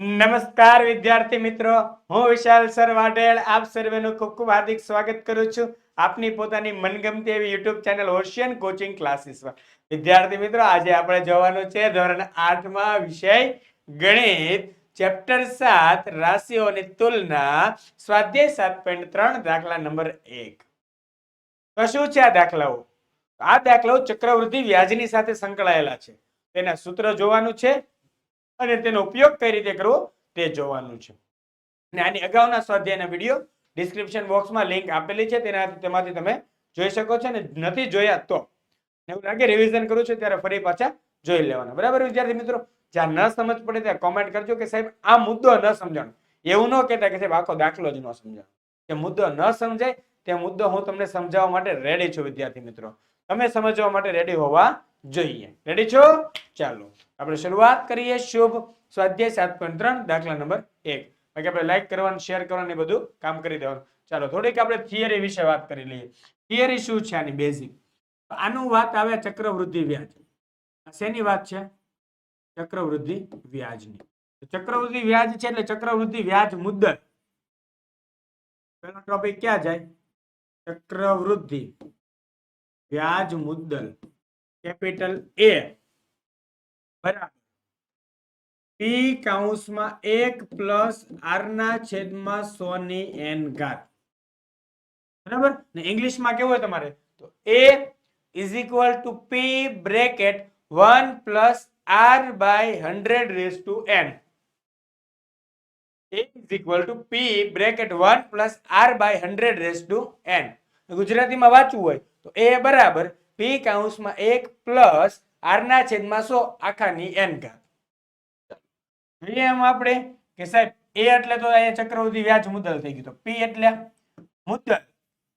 નમસ્કાર વિદ્યાર્થી મિત્રો. હું વિશાલ સર વાઢેલ આપ સર્વેનું ખૂબ ખૂબ હાર્દિક સ્વાગત કરું છું. આપની પોતાની મનગમતી એવી યુટ્યુબ ચેનલ ઓશિયન કોચિંગ ક્લાસીસમાં વિદ્યાર્થી મિત્રો, આજે આપણે જોવાનું છે ધોરણ આઠમાં વિષય ગણિત. ચેપ્ટર સાત, રાશિઓની તુલના. સ્વાધ્યાય સાત પોઈન્ટ ત્રણ, દાખલા નંબર એક. તો શું છે આ દાખલાઓ? આ દાખલાઓ ચક્રવૃદ્ધિ વ્યાજની સાથે સંકળાયેલા છે. તેના સૂત્ર જોવાનું છે. અને તેનો ઉપયોગ કઈ રીતે કરવો તે જોવાનું છે. અને આની અગાઉના સ્વાધ્યાયના વીડિયો ડિસ્ક્રિપ્શન બોક્સમાં લિંક આપેલી છે તેના તેમાંથી તમે જોઈ શકો છો અને નથી જોયા તો. એવું લાગે રિવિઝન કરું છું ત્યારે ફરી પાછા જોઈ લેવાના. બરાબર વિદ્યાર્થી મિત્રો? જ્યાં ન સમજ પડે ત્યાં કોમેન્ટ કરજો કે સાહેબ, આ મુદ્દો ન સમજાણો. એવું ન કહેતા કે સાહેબ, આખો દાખલો જ ન સમજાણો. કે મુદ્દો ન સમજાય તે મુદ્દો હું તમને સમજાવવા માટે રેડી છું વિદ્યાર્થી મિત્રો. તમે સમજવા માટે રેડી હોવા જોઈએ. રેડી છો? ચાલો. આપણે શરૂઆત કરીએ શુભ સ્વાધ્યાય સાત પોઈન્ટ ત્રણ, દાખલા નંબર એક. બાકી આપણે લાઈક કરવાનું શેર કરવાનું બધું કામ કરી દેવાનું. ચાલો, થોડીક આપણે થિયરી વિશે વાત કરી લઈએ. થિયરી શું છે આની બેઝિક આનું વાત આવે ચક્રવૃદ્ધિ વ્યાજ. શેની વાત છે? ચક્રવૃદ્ધિ વ્યાજની. ચક્રવૃદ્ધિ વ્યાજ છે એટલે ચક્રવૃદ્ધિ વ્યાજ મુદ્દત પેલો ટોપિક ક્યાં જાય? ચક્રવૃદ્ધિ વ્યાજ મુદ્દલ. કેપિટલ એ બરાબર. પી કાઉન્સમાં એક પ્લસ આર ના છેદમાં સો ની એન ઘાત. બરાબર? ને ઇંગ્લિશમાં કેવું હોય તમારે? તો A is equal to P bracket one plus R by hundred raise to N A is equal to P bracket one plus R by hundred raise to N ગુજરાતીમાં વાંચવું હોય તો એ બરાબર પી કાઉન્સમાં એક પ્લસ આર ના છેદમાં સો આખાની એન ઘાત. આપણે કે સાહેબ એ એટલે તો અહીંયા ચક્રવૃદ્ધિ વ્યાજ મુદ્દલ થઈ ગયું. પી એટલે મુદ્દલ.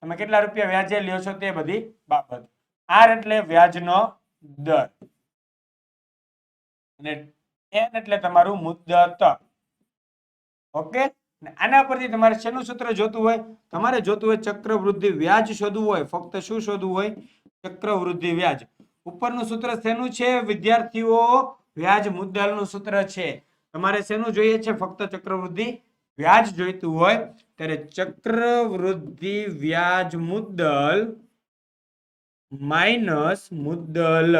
તમે કેટલા રૂપિયા વ્યાજે લ્યો છો તે બધી બાબત. આર એટલે વ્યાજનો દર. અને એન એટલે તમારું મુદ્દત. ઓકે? આના પરથી તમારે શેનું સૂત્ર જોતું હોય? તમારે જોતું હોય ચક્રવૃદ્ધિ વ્યાજ શોધવું હોય, ફક્ત શું શોધવું હોય? ચક્રવૃદ્ધિ વ્યાજ. ઉપરનું સૂત્ર શેનું છે? વિદ્યાર્થીઓ, વ્યાજ મુદ્દલનું સૂત્ર છે. તમારે શેનું જોઈએ છે? ફક્ત ચક્રવૃદ્ધિ વ્યાજ જોઈતું હોય, ત્યારે ચક્રવૃદ્ધિ વ્યાજ મુદ્દલ માઇનસ મુદ્દલ.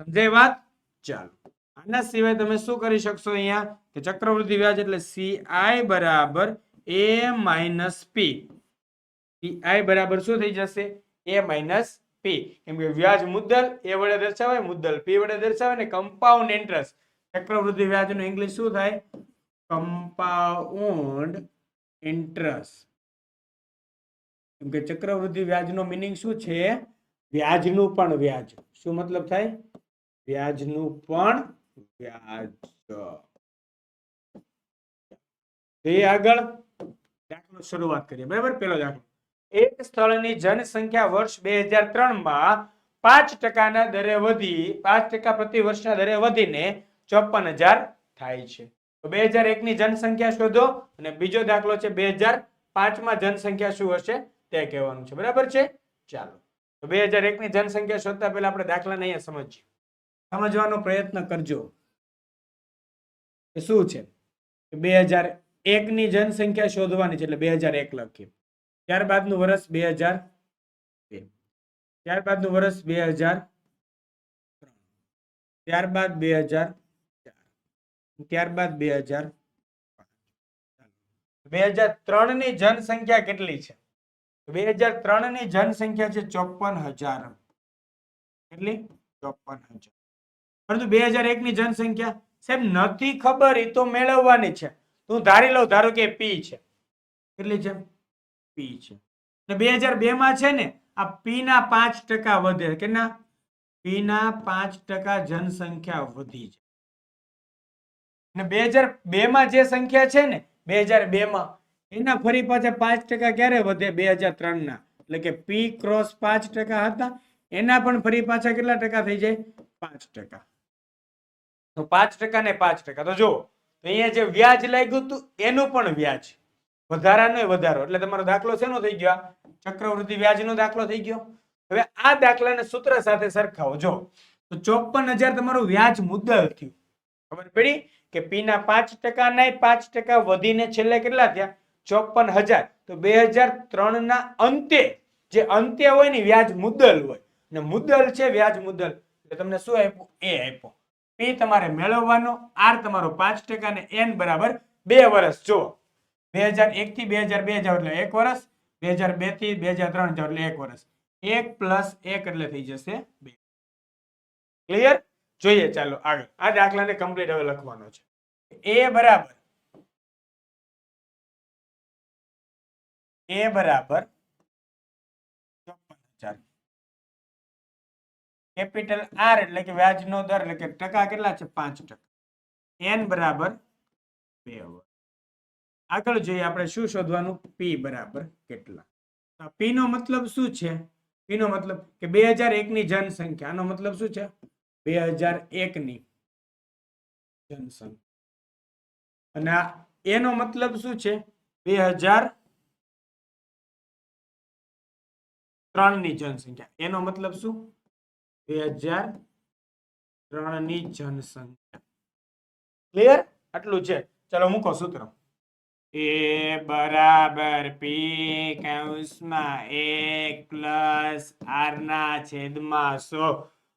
સમજાય વાત? ચાલો. આના સિવાય તમે શું કરી શકશો અહીંયા? કે ચક્રવૃદ્ધિ વ્યાજ એટલે સીઆઈ બરાબર એ માઇનસ પી સીઆઈ બરાબર શું થઈ જશે? એ માઇનસ પી કેમ કે વ્યાજ મુદ્દલ એ વડે દર્શાવાય, મુદ્દલ પી વડે દર્શાવાય ને કમ્પાઉન્ડ ઇન્ટરેસ્ટ ચક્રવૃદ્ધિ વ્યાજનું ઇંગ્લિશ શું થાય? કમ્પાઉન્ડ ઇન્ટરેસ્ટ કેમ કે ચક્રવૃદ્ધિ વ્યાજનો મિનિંગ શું છે? વ્યાજનું પણ વ્યાજ. શું મતલબ થાય? વ્યાજનું પણ વ્યાજ. એ આગળ દાખલો શરૂઆત કરીએ. બરાબર? પેલો દાખલો. એક સ્થળની જનસંખ્યા વર્ષ બે હજાર ત્રણમાં પાંચ ટકાના દરે વધી, પાંચ ટકા પ્રતિ વર્ષના દરે વધીને ચોપન હજાર થાય છે. તો બે હજાર એક ની જનસંખ્યા શોધો અને બીજો દાખલો છે બે હજાર પાંચમાં જનસંખ્યા શું હશે તે કહેવાનું છે. બરાબર છે? ચાલો. તો બે હજાર એક ની જનસંખ્યા શોધતા પહેલા આપણે દાખલાને અહીંયા સમજીએ. સમજવાનો પ્રયત્ન કરજો શું છે? બે હજાર એક ની જનસંખ્યા શોધવાની છે એટલે બે હજાર એક લખીએ. ત્યારબાદનું વર્ષ બે હજાર બે. ત્યારબાદનું વર્ષ બે હજાર ત્યારબાદ બે હજાર ત્યારબાદ બે હજાર બે હજાર ત્રણની જનસંખ્યા કેટલી છે? બે હજાર ત્રણની જનસંખ્યા છે ચોપન હજાર. કેટલી? ચોપન હજાર. પરંતુ બે હજાર એક ની જનસંખ્યા સાહેબ નથી ખબર એ તો મેળવવાની છે. તું ધારી લઉં, ધારો કે પી છે. કેટલી છે? પી છે. ને બે હજાર બે માં છે ને, આ પી ના પાંચ ટકા વધે. કેટલા? પી ના પાંચ ટકા જનસંખ્યા વધી છે. ને બે હજાર બે માં જે સંખ્યા છે ને બે હજાર બે માં એના ફરી પાછા પાંચ ટકા ક્યારે વધે? બે હજાર ત્રણ ના એટલે કે પી ક્રોસ પાંચ ટકા હતા, એના પણ ફરી પાછા કેટલા ટકા થઈ જાય? પાંચ ટકા. તો પાંચ ટકા ને પાંચ ટકા. તો જુઓ, તો અહીંયા જે વ્યાજ લાગ્યું હતું, એનું પણ વ્યાજ. વધારાનો વધારો. એટલે તમારો દાખલો શેનો થઈ ગયો? ચક્રવૃદ્ધિ વ્યાજનો દાખલો થઈ ગયો. હવે આ દાખલાને સૂત્ર સાથે સરખાવો. જો, તો ચોપન હજાર તમારું વ્યાજ મુદ્દલ થયું. ખબર પડી કે પી ના પાંચ ટકા નહીં, પાંચ ટકા વધીને છેલ્લે કેટલા થયા? ચોપન હજાર. તો બે હજાર ત્રણ ના અંતે, જે અંતે હોય ને વ્યાજ મુદ્દલ હોય. ને મુદ્દલ છે વ્યાજ મુદ્દલ. એટલે તમને શું આપ્યું? એ આપ્યો. પી તમારે મેળવવાનો આર તમારો પાંચ ટકા ને એન બરાબર બે વર્ષ જુઓ. બે હજાર એક થી બે હજાર બે હજાર એટલે એક વર્ષ બે હજાર બેથી બે હજાર ત્રણ હજાર એટલે એક વર્ષ એક પ્લસ એક એટલે થઈ જશે બે. ક્લિયર જોઈએ, ચાલો, આગળ. આ દાખલાને કમ્પ્લીટ હવે લખવાનો છે. એ બરાબર. એ બરાબર કેપિટલ આર એટલે કે વ્યાજનો દર એટલે કે ટકા કેટલા છે? પાંચ ટકા. એન બરાબર બે વર્ષ આગળ જોઈએ આપણે શું શોધવાનું? પી બરાબર કેટલા? પી નો મતલબ શું છે? પી નો મતલબ કે બે હજાર એક ની જનસંખ્યા મતલબ શું છે? બે હજાર એક ની જનસંખ્યા. અને એનો મતલબ શું છે? બે હજાર ત્રણની જનસંખ્યા એનો મતલબ શું? બે હજાર જનસંખ્યા. ક્લિયર આટલું છે. ચલો મૂકો સૂત્ર. એ બરાબર પી કૌંસમાં એક પ્લસ આર ના છેદમાં સો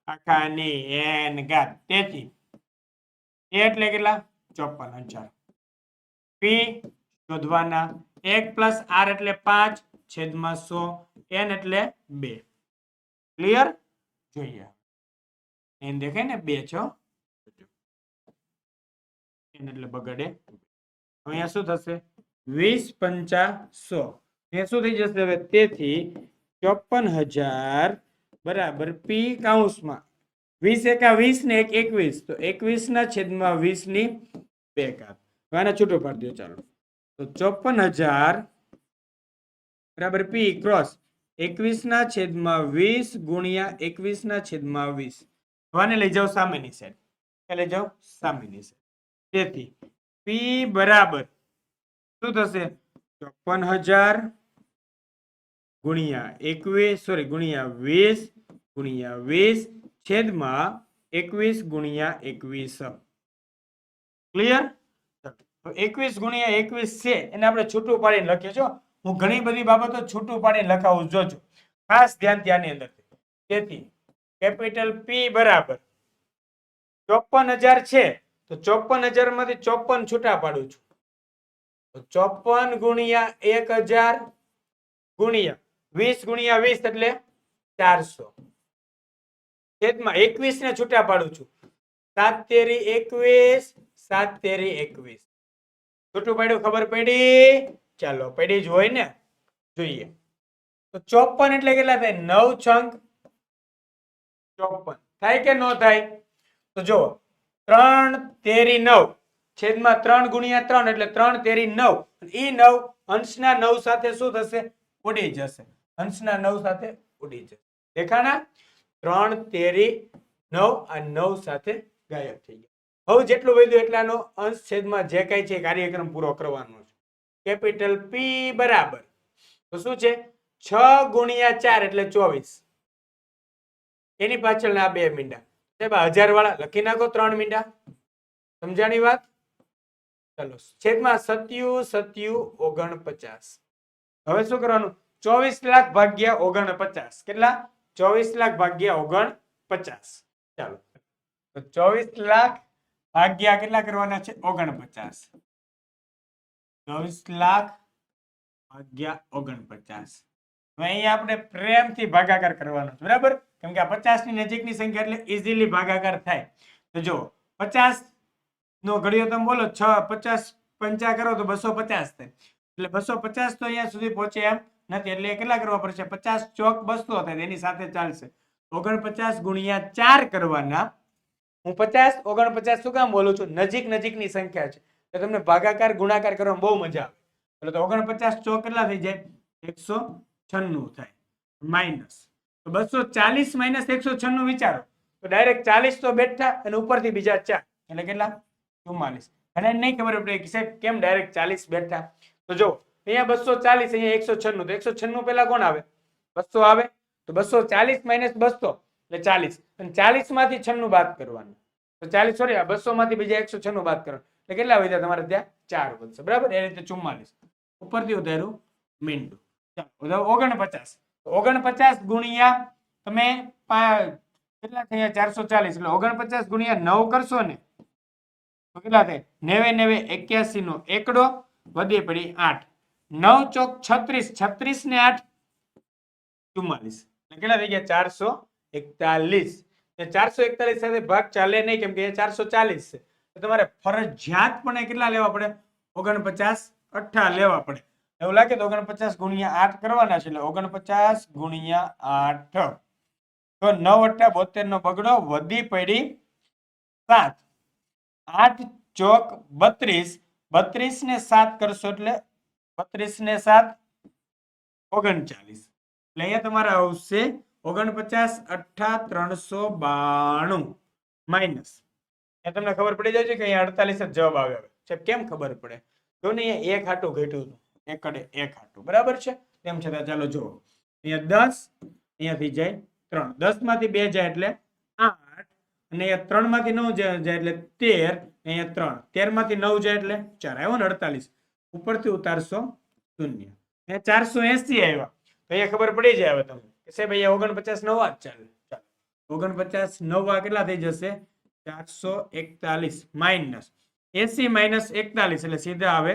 આખાની એન ઘાત તેથી એટલે કેટલા? ચોપન હજાર. પી શોધવાના. એક પ્લસ આર એટલે પાંચ, છેદમાં સો એન એટલે બે. ક્લિયર જોઈએ. એન દેખાય ને? બે છો એન એટલે બગડે. અહીંયા શું થશે? વીસ પંચા સો. અહીંયા શું થઈ જશે હવે? તેથી ચોપન હજાર બરાબર પી કાઉન્સમાં વીસ એકા વીસ ને એક એકવીસ. તો એકવીસ ના છેદમાં વીસની બે હવે આને છૂટો પાડી દો ચાલો. તો ચોપન હજાર બરાબર પી ક્રોસ. એકવીસ ના છેદમાં વીસ ગુણ્યા એકવીસ ના છેદમાં વીસ. હવે આને લઈ જાઓ સામેની સાઈડ લઈ જાઓ સામેની સાઈડ તેથી પી બરાબર. શું થશે? ચોપન હજાર ગુણ્યા એકવીસ સોરી ગુણ્યા વીસ ગુણ્યા વીસ છેદમાં એકવીસ ગુણ્યા એકવીસ. ક્લિયર એકવીસ ગુણ્યા એકવીસ છે, એને આપણે છૂટું પાડીને લખીએ છો હું. ઘણી બધી બાબતો છૂટું પાડીને લખાવું જોજો. ખાસ ધ્યાન ત્યાંની અંદર. તેથી, કેપિટલ પી બરાબર. ચોપન હજાર છે. તો ચોપન હજારમાંથી ચોપન છૂટા પાડું છું. ચોપન ગુણ્યા એક હજાર ગુણ્યા વીસ ગુણ્યા વીસ એટલે ચારસો. છેદમાં એકવીસ ને છૂટા પાડું છું. સાત તેરી એકવીસ, સાત તેરી એકવીસ. છૂટું પાડ્યું ખબર પડી? ચાલો, પડી જ હોય ને? જોઈએ. તો ચોપન એટલે કેટલા થાય? નવ છંક ચોપન થાય કે ન થાય? તો જો ત્રણ તેરી નવ. છેદમાં ત્રણ ગુણ્યા ત્રણ એટલે ત્રણ તેરી નવ. ઈ નવ અંશના નવ સાથે શું થશે? ઉડી જશે. અંશના નવ સાથે ઉડી જશે. દેખાણા? ત્રણ તેરી નવ આ નવ સાથે ગાયબ થઈ ગયા. હવે જેટલું વધ્યું એટલાનો અંશ છેદમાં જે કઈ છે કાર્યક્રમ પૂરો કરવાનો છે. કેપિટલ પી બરાબર. તો શું છે? છ ગુણ્યા ચાર એટલે ચોવીસ. એની પાછળ આ બે મીંડા. સાહેબ હજાર વાળા લખી નાખો ત્રણ મીંડા. સમજાણી વાત? ચલો, છેદમાં સત્યુ સત્યુ, ઓગણપચાસ. હવે શું કરવાનું? ચોવીસ લાખ ભાગ્યા ઓગણપચાસ. કેટલા? ચોવીસ લાખ ભાગ્યા ઓગણપચાસ. ચાલો. તો ચોવીસ લાખ ભાગ્યા કેટલા કરવાના છે? ઓગણપચાસ. ચોવીસ લાખ ભાગ્યા ઓગણપચાસ. અહીંયા આપણે પ્રેમથી ભાગાકાર કરવાનો છે, બરાબર? કેમ કે આ પચાસની નજીકની સંખ્યા એટલે ઇઝીલી ભાગાકાર થાય. તો જો પચાસ નો ઘડિયો તમે બોલો, છ, પચાસ પંચા કરો તો બસો પચાસ થાય. એટલે બસો પચાસ તો અહીંયા સુધી પહોંચે એમ નથી, એટલે કેટલા કરવા પડશે? પચાસ ચોક બસો થાય એની સાથે ચાલશે. ઓગણપચાસ ગુણ્યા ચાર કરવાના, હું પચાસ, ઓગણપચાસ શું કામ બોલું છું? નજીક નજીકની સંખ્યા છે. તો તમને ભાગાકાર, ગુણાકાર કરવામાં બહુ મજા આવે. એટલે તો ઓગણપચાસ ચોક કેટલા થઈ જાય? એકસો છન્નું થાય. માઇનસ. તો બસો ચાલીસ માઇનસ એકસો છન્નું વિચારો. તો ડાયરેક્ટ ચાલીસ તો બેઠા અને ઉપરથી બીજા ચાર. એટલે કેટલા? ચુમ્માલીસ. અને નહીં ખબર પડે કે સાહેબ કેમ ડાયરેક્ટ ચાલીસ બેઠા? તો જો, અહીંયા બસો ચાલીસ, અહીંયા એકસો છન્નું. તો એકસો છન્નું પહેલા કોણ આવે? બસો આવે. તો બસો ચાલીસ માઇનસ બસો, એટલે ચાલીસ. અને ચાલીસમાંથી છન્નું બાદ કરવાનું. તો ચાલીસ, સોરી બસો માંથી બીજા એકસો છન્નું બાદ કરો એટલે કેટલા વધ્યા તમારે ત્યાં? ચાર વધશે. બરાબર? એ રીતે ચુમ્માલીસ. ઉપરથી ઉધાર્યું મીંડું. ઓગણપચાસ. ઓગણપચાસ ગુણ્યા તમે કેટલા થયા? ચારસો ચાલીસ. એટલે ઓગણપચાસ ગુણ્યા નવ કરશો ને, તો કેટલા થાય? નેવે નેવે એક્યાસી નો એકડો વધી પડી આઠ. નવ ચોક છત્રીસ છત્રીસ ને આઠ ચુમ્માલીસ. એટલે કેટલા થઈ ગયા? ચારસો એકતાલીસ. ચારસો એકતાલીસ સાથે ભાગ ચાલે નહીં, કેમ કે એ ચારસો ચાલીસ છે. તો તમારે ફરજિયાતપણે કેટલા લેવા પડે? ઓગણપચાસ અઠ્ઠા લેવા પડે. એવું લાગે તો ઓગણપચાસ ગુણ્યા આઠ કરવાના છે એટલે ઓગણપચાસ ગુણ્યા આઠ. તો નવ અઠ્ઠા બોતેર નો બગડો વધી પડી સાત. આઠ ચોક બત્રીસ. બત્રીસ ને સાત કરશો એટલે બત્રીસ ને સાત ઓગણચાલીસ. એટલે અહીંયા તમારે આવશે ઓગણપચાસ અઠા ત્રણસો બાણું માઇનસ. એ તમને ખબર પડી જાય છે કે અહીંયા અડતાલીસ જ જવાબ આવ્યો છે. કેમ ખબર પડે? જો ને એક હાટું ઘટ્યું હતું. એકડે એક હાટું બરાબર છે? તેમ છતાં ચાલો જુઓ. અહીંયા દસ, અહીંયાથી જાય ત્રણ. દસમાંથી બે જાય એટલે આઠ. અને અહીંયા ત્રણમાંથી નવ જાય એટલે તેર. અહીંયા ત્રણ. તેરમાંથી નવ જાય એટલે ચાર. આવ્યો ને અડતાલીસ. ઉપરથી ઉતારશો શૂન્ય. અહીંયા ચારસો એસી આવ્યા. તો અહીંયા ખબર પડી જાય હવે તમને. સાહેબ, અહીંયા ઓગણપચાસ નવા જ ચાલે. ઓગણપચાસ નવા કેટલા થઈ જશે? ચારસો એકતાલીસ. માઇનસ એસી માઇનસ એકતાલીસ એટલે સીધા આવે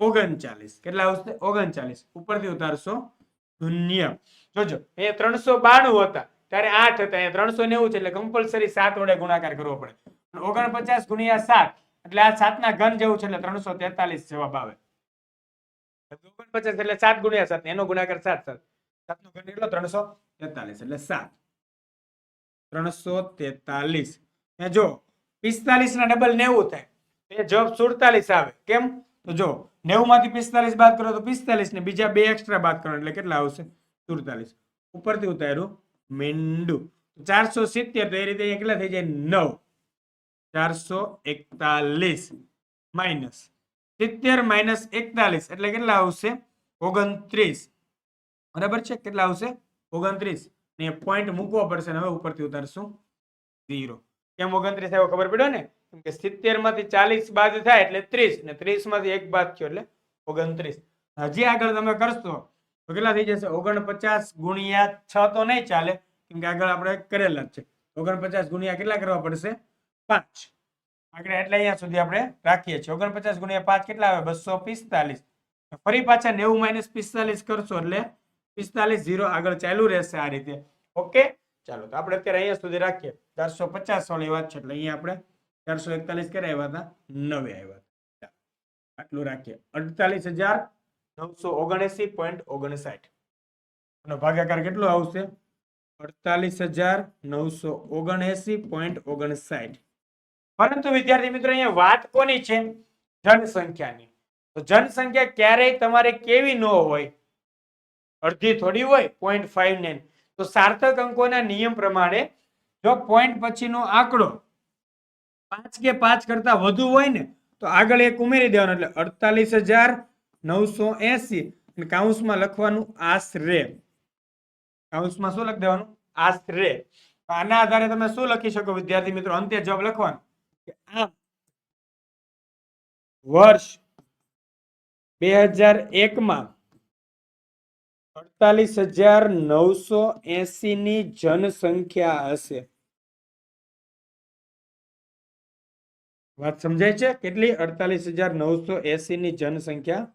ઓગણચાલીસ. કેટલા આવશે? ઓગણચાલીસ. ઉપરથી ઉતારશો શૂન્ય. જોજો, અહીંયા ત્રણસો બાણું હતા. ત્યારે આઠ હતા. અહીંયા ત્રણસો નેવું છે એટલે કમ્પલસરી સાત વડે ગુણાકાર કરવો પડે. ઓગણપચાસ ગુણ્યા સાત, એટલે આ સાતના ઘન જેવું છે એટલે ત્રણસો તેતાલીસ જવાબ આવે. ઓગણપચાસ એટલે સાત ગુણ્યા સાત એનો ગુણાકાર સાત સાત સાતનો ઘન એટલો ત્રણસો તેતાલીસ એટલે સાત. ત્રણસો તેતાલીસ. જો પિસ્તાલીસ ના ડબલ નેવું થાય. એ જવાબ સુડતાલીસ આવે. કેમ? તો જો નેવું માંથી પિસ્તાલીસ બાદ કરો તો પિસ્તાલીસ ને બીજા બે એક્સ્ટ્રા બાદ કરો, એટલે કેટલા આવશે? સુડતાલીસ. ઉપરથી ઉતાર્યું મીંડું. ચારસો સિત્તેર, તો એ રીતે અહીંયા કેટલા થઈ જાય? નવ. ચારસો એકતાલીસ. માઇનસ સિત્તેર માઇનસ એકતાલીસ, એટલે કેટલા આવશે? ઓગણત્રીસ. બરાબર છે? કેટલા આવશે? ઓગણત્રીસ. ને પોઈન્ટ મૂકવો પડશે ને હવે ઉપરથી ઉતારશું. ઝીરો. કેમ ઓગણત્રીસ આવ્યો ખબર પડ્યો ને? કેમ કે સિત્તેરમાંથી ચાલીસ બાદ થાય એટલે ત્રીસ ને ત્રીસમાંથી એક બાદ થયો એટલે ઓગણત્રીસ. હજી આગળ તમે કરશો તો કેટલા થઈ જશે? ઓગણપચાસ ગુણ્યા છ તો નહીં ચાલે, કેમ કે આગળ આપણે કરેલા જ છે. ઓગણપચાસ ગુણ્યા કેટલા કરવા પડશે? પાંચ. આગળ એટલે અહીંયા સુધી આપણે રાખીએ છીએ. ઓગણપચાસ ગુણ્યા પાંચ કેટલા આવે? બસો પિસ્તાલીસ. ફરી પાછા નેવું માઇનસ પિસ્તાલીસ કરશો એટલે પિસ્તાલીસ ઝીરો આગળ ચાલુ રહેશે આ રીતે. ઓકે? ચાલો, તો આપણે અત્યારે અહીંયા સુધી રાખીએ. ચારસો પચાસ વાળી વાત છે, એટલે અહીંયા આપણે ચારસો એકતાલીસ ક્યારે આવ્યા હતા? નવે આવ્યા હતા. આટલું રાખીએ. અડતાલીસ હજાર નવસો ઓગણસી પોઈન્ટ ઓગણસાઠ. અને ભાગાકાર કેટલો આવશે? અડતાલીસ હજાર નવસો ઓગણએસી પોઈન્ટ ઓગણસાઠ. પરંતુ વિદ્યાર્થી મિત્રો, અહીંયા વાત કોની છે? જનસંખ્યાની. તો જનસંખ્યા ક્યારેય તમારે કેવી ન હોય? અડધી થોડી હોય પોઈન્ટ ફાઈવ નાઇન તો સાર્થક અંકોના નિયમ પ્રમાણે જો પોઈન્ટ પછીનો આંકડો પાંચ કે પાંચ કરતા વધુ હોય ને, તો આગળ એક ઉમેરી દેવાનો એટલે અડતાલીસ હજાર નવસો એસી અને કાઉન્સમાં લખવાનું આશરે. કાઉન્સમાં શું લખી દેવાનું? આશરે. આના આધારે તમે શું લખી શકો વિદ્યાર્થી મિત્રો? અંતે જવાબ લખવાનો. આમ વર્ષ બે હજાર એકમાં અડતાલીસ હજાર નવસો એસી ની જનસંખ્યા હશે. વાત સમજાય છે? કેટલી? અડતાલીસ હજાર નવસો એસી ની જનસંખ્યા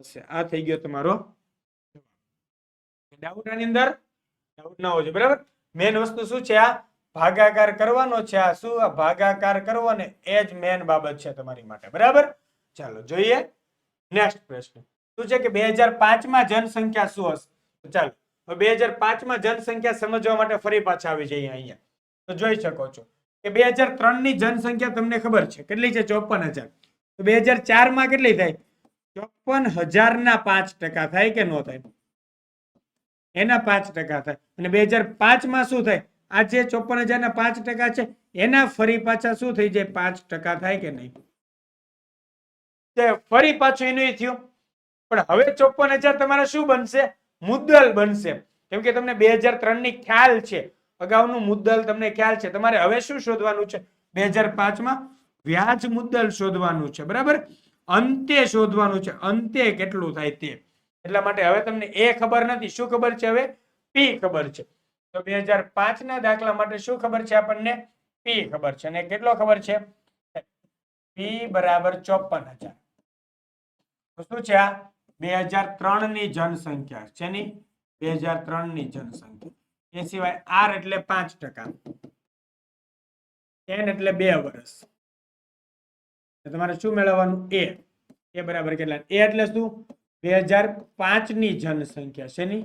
હશે. આ થઈ ગયો તમારો ડાઉટ આની અંદર ડાઉટ ના હોવો જોઈએ બરાબર? મેન વસ્તુ શું છે? આ ભાગાકાર કરવાનો છે. આ શું? આ ભાગાકાર કરવો ને એ જ મેન બાબત છે તમારી માટે. બરાબર? ચાલો, જોઈએ. નેક્સ્ટ પ્રશ્ન. શું છે કે બે હજાર પાંચમાં જનસંખ્યા શું હશે? ચાલો બે હજાર પાંચમાં જનસંખ્યા સમજવા માટે ફરી પાછા આવી જઈએ અહીંયા. તો જોઈ શકો છો કે બે હજાર ત્રણની જનસંખ્યા તમને ખબર છે. કેટલી છે? ચોપન હજાર. તો બે હજાર ચારમાં કેટલી થાય? ચોપન હજાર ના પાંચ ટકા થાય કે ન થાય? એના પાંચ ટકા થાય. અને બે હજાર પાંચમાં શું થાય? આ જે ચોપન હજાર ના પાંચ ટકા છે, એના ફરી પાછા શું થઈ જાય? પાંચ ટકા થાય કે નહીં? ફરી પાછું એનું એ થયું. પણ હવે ચોપન હજાર તમારે શું બનશે? મુદ્દલ બનશે. કેમ કે તમને બે હજાર ત્રણની ખ્યાલ છે. અગાઉનું મુદ્દલ તમને ખ્યાલ છે. તમારે હવે શું શોધવાનું છે? બે હજાર પાંચમાં વ્યાજ મુદ્દલ શોધવાનું છે. બરાબર? અંતે શોધવાનું છે. અંતે કેટલું થાય તે. એટલા માટે હવે તમને એ ખબર નથી. શું ખબર છે હવે? પી ખબર છે. તો બે હજાર પાંચ ના દાખલા માટે શું ખબર છે આપણને? પી ખબર છે. અને કેટલો ખબર છે? પી બરાબર ચોપન હજાર. શું છે આ. બે હજાર ત્રણની જનસંખ્યા છે ની? બે હજાર ત્રણની જનસંખ્યા. એ સિવાય આર એટલે પાંચ ટકા. એન એટલે બે વર્ષ. તમારે શું મેળવવાનું? એ. એ બરાબર કેટલા? એ એટલે શું? બે હજાર પાંચની જનસંખ્યા શેની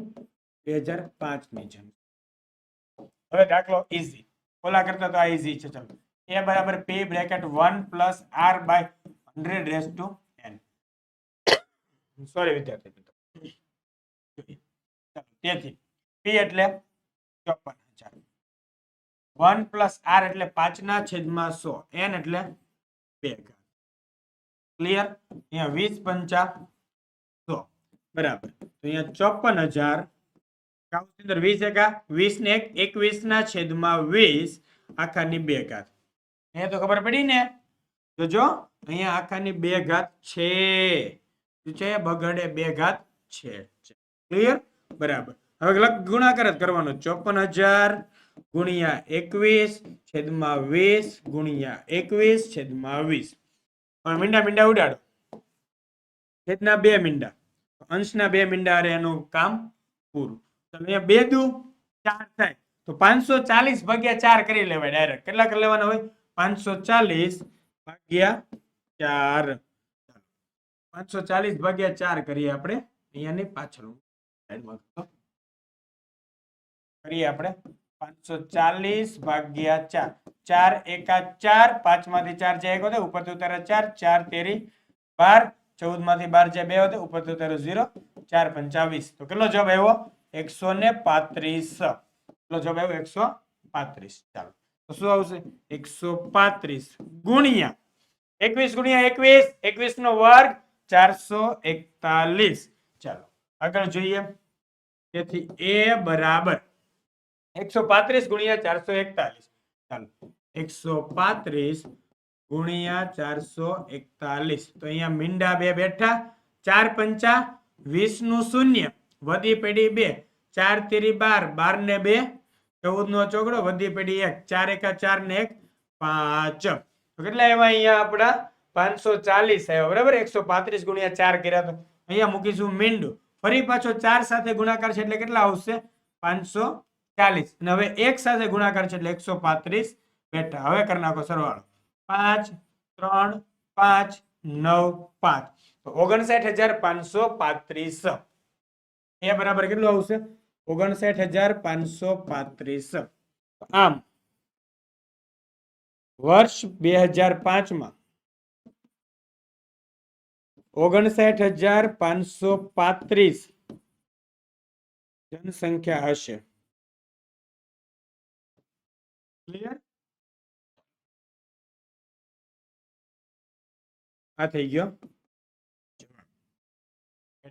બે હજાર પાંચની જન હવે દાખલો ઈઝી ઓલા કરતા તો આ ઈઝી છે. ચાલો. એ બરાબર P bracket one plus R by hundred raise to sorry, વિદ્યાર્થી મિત્રો. તેથી પી એટલે ચોપન હજાર. પ્લસ આર એટલે પાંચના છેદમાં સો. એન એટલે બે ક્લિયર અહીંયા વીસ પંચા સો. બરાબર. તો અહીંયા ચોપન હજાર. કાઉન્સની અંદર વીસ એકા વીસ ને એક એકવીસ ના છેદમાં વીસ આખાની બે ઘાત. અહીંયા તો ખબર પડી ને? તો જો અહીંયા આખાની બે ઘાત છે. બગડે બે ઘાત છે. ક્લિયર બરાબર. હવે ગુણાકાર જ કરવાનો ચોપન હજાર ગુણ્યા એકવીસ છેદમાં વીસ ગુણ્યા એકવીસ છેદમાં વીસ. પણ મીંડા મીંડા ઉડાડો. છેદના બે મીંડા. અંશના બે મીંડા અરે એનું કામ પૂરું. તો અહીંયા બે દુ, ચાર થાય. તો પાંચસો ચાલીસ ભાગ્યા ચાર કરી લેવાય ડાયરેક્ટ. કેટલા લેવાના હોય? પાંચસો ચાલીસ ભાગ્યા ચાર. પાંચસો ચાલીસ ભાગ્યા ચાર કરીએ આપણે. અહીંયાની પાછળ કરીએ આપણે. પાંચસો ચાલીસ ભાગ્યા ચાર. ચાર એકા ચાર પાંચમાંથી ચાર જાય એક વધે ઉપરથી ઉતારે ચાર ચાર તેરી બાર ચૌદમાંથી બાર જાય બે વધે ઉપરથી ઉતારે ઝીરો, ચાર પંચાવીસ. તો કેટલો જવાબ આવ્યો? એકસો ને પાંત્રીસ. કેટલો જવાબ આવ્યો? એકસો પાંત્રીસ. ચાલો. તો શું આવશે? એકસો પાંત્રીસ ગુણ્યા એકવીસ ગુણ્યા એકવીસ એકવીસ નો વર્ગ ચારસો એકતાલીસ. ચાલો, આગળ જોઈએ. તેથી એ બરાબર એકસો પાંત્રીસ ગુણ્યા ચારસો એકતાલીસ. ચાલો, એકસો પાંત્રીસ ગુણ્યા ચારસો એકતાલીસ. તો અહીંયા મીંડા બે બેઠા, ચાર પંચા વીસનું શૂન્ય, વધી પેઢી બે, ચાર તેરી બાર બાર ને બે ચૌદ નો ચોકડો વધી પેઢી એક, ચાર એકા ચાર ને એક, પાંચ. કેટલા એવા અહીંયા આપણા? પાંચસો ચાલીસ આવ્યા, બરાબર? એકસો પાંત્રીસ ગુણ્યા ચાર કર્યા તો અહીંયા મૂકીશું મીંડું. ફરી પાછો ચાર સાથે ગુણાકાર છે એટલે કેટલા આવશે? પાંચસો ચાલીસ. અને હવે એક સાથે ગુણાકાર છે એટલે એકસો પાંત્રીસ. બેઠા હવે કરી નાખો સરવાળો. પાંચ, ત્રણ, પાંચ, નવ, પાંચ. તો ઓગણસાઠ હજાર પાંચસો પાંત્રીસ. એ બરાબર કેટલું આવશે? ઓગણસાઠ હજાર પાંચસો પાંત્રીસ. આમ, વર્ષ બે હજાર પાંચમાં ઓગણસાઠ હજાર પાંચસો પાંત્રીસ જનસંખ્યા હશે. ક્લિયર આ થઈ ગયો.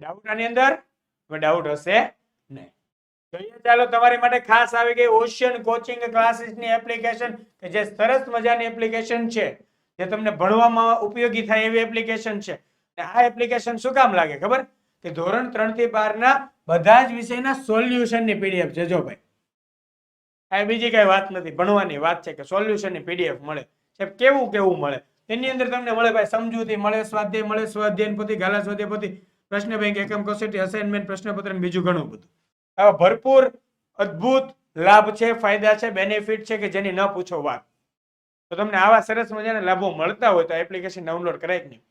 ડાઉટ આની અંદર? ડાઉટ હશે નહીં. જોઈએ ચાલો, તમારી માટે ખાસ આવી ગઈ ઓશિયન કોચિંગ ક્લાસીસની એપ્લિકેશન કે જે સરસ મજાની એપ્લિકેશન છે, જે તમને ભણવામાં ઉપયોગી થાય એવી એપ્લિકેશન છે. આ એપ્લિકેશન શું કામ લાગે ખબર? કે ધોરણ ત્રણથી બાર ના બધા જ વિષયના સોલ્યુશનની પીડીએફ છે. જો ભાઈ આ બીજી કઈ વાત નથી. ભણવાની વાત છે કે સોલ્યુશનની પીડીએફ મળે. છે કેવું કેવું મળે? એની અંદર તમને મળે ભાઈ સમજૂતી, મળે સ્વાધ્યાય, મળે સ્વાધ્યાયન પોતી ગાલા સ્વાધ્યાય પોતી પ્રશ્ન બેંક એકમ કસોટી અસાઇનમેન્ટ પ્રશ્નપત્ર બીજું ઘણું બધું. આવા ભરપૂર, અદ્ભુત લાભ છે, ફાયદા છે બેનિફિટ છે કે જેની ન પૂછો વાત. તો તમને આવા સરસ મજાના લાભો મળતા હોય તો એપ્લિકેશન ડાઉનલોડ કરાય જ નહીં.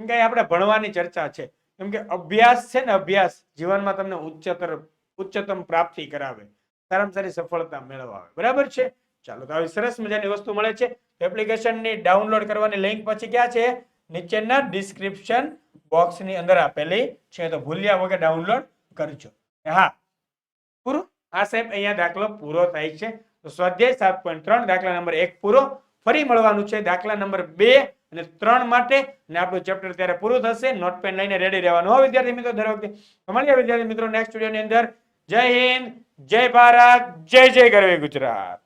કેમ કે આપણે ભણવાની ચર્ચા છે. કેમ કે અભ્યાસ છે ને અભ્યાસ જીવનમાં તમને ઉચ્ચતર, ઉચ્ચતમ પ્રાપ્તિ કરાવે. સારામાં સારી સફળતા મેળવાવે બરાબર છે? ચાલો તો આવી સરસ મજાની વસ્તુ મળે છે. એપ્લિકેશનની ડાઉનલોડ કરવાની લિંક પછી ક્યાં છે? નીચેના ડિસ્ક્રિપ્શન બોક્સની અંદર આપેલી છે. તો ભૂલ્યા વગર ડાઉનલોડ કરજો. હા, પૂરું? આ સાહેબ, અહીંયા દાખલો પૂરો થાય છે. તો સ્વાધ્યાય સાત પોઈન્ટ ત્રણ, દાખલા નંબર એક પૂરો. ફરી મળવાનું છે. દાખલા નંબર બે અને ત્રણ માટે અને આપણું ચેપ્ટર ત્યારે પૂરું થશે. નોટ પેન લઈને રેડી રહેવાનું. હો, વિદ્યાર્થી મિત્રો, દર વખતે મળીએ વિદ્યાર્થી મિત્રો નેક્સ્ટ વિડીયોની અંદર. જય હિન્દ, જય ભારત, જય જય ગરવી ગુજરાત.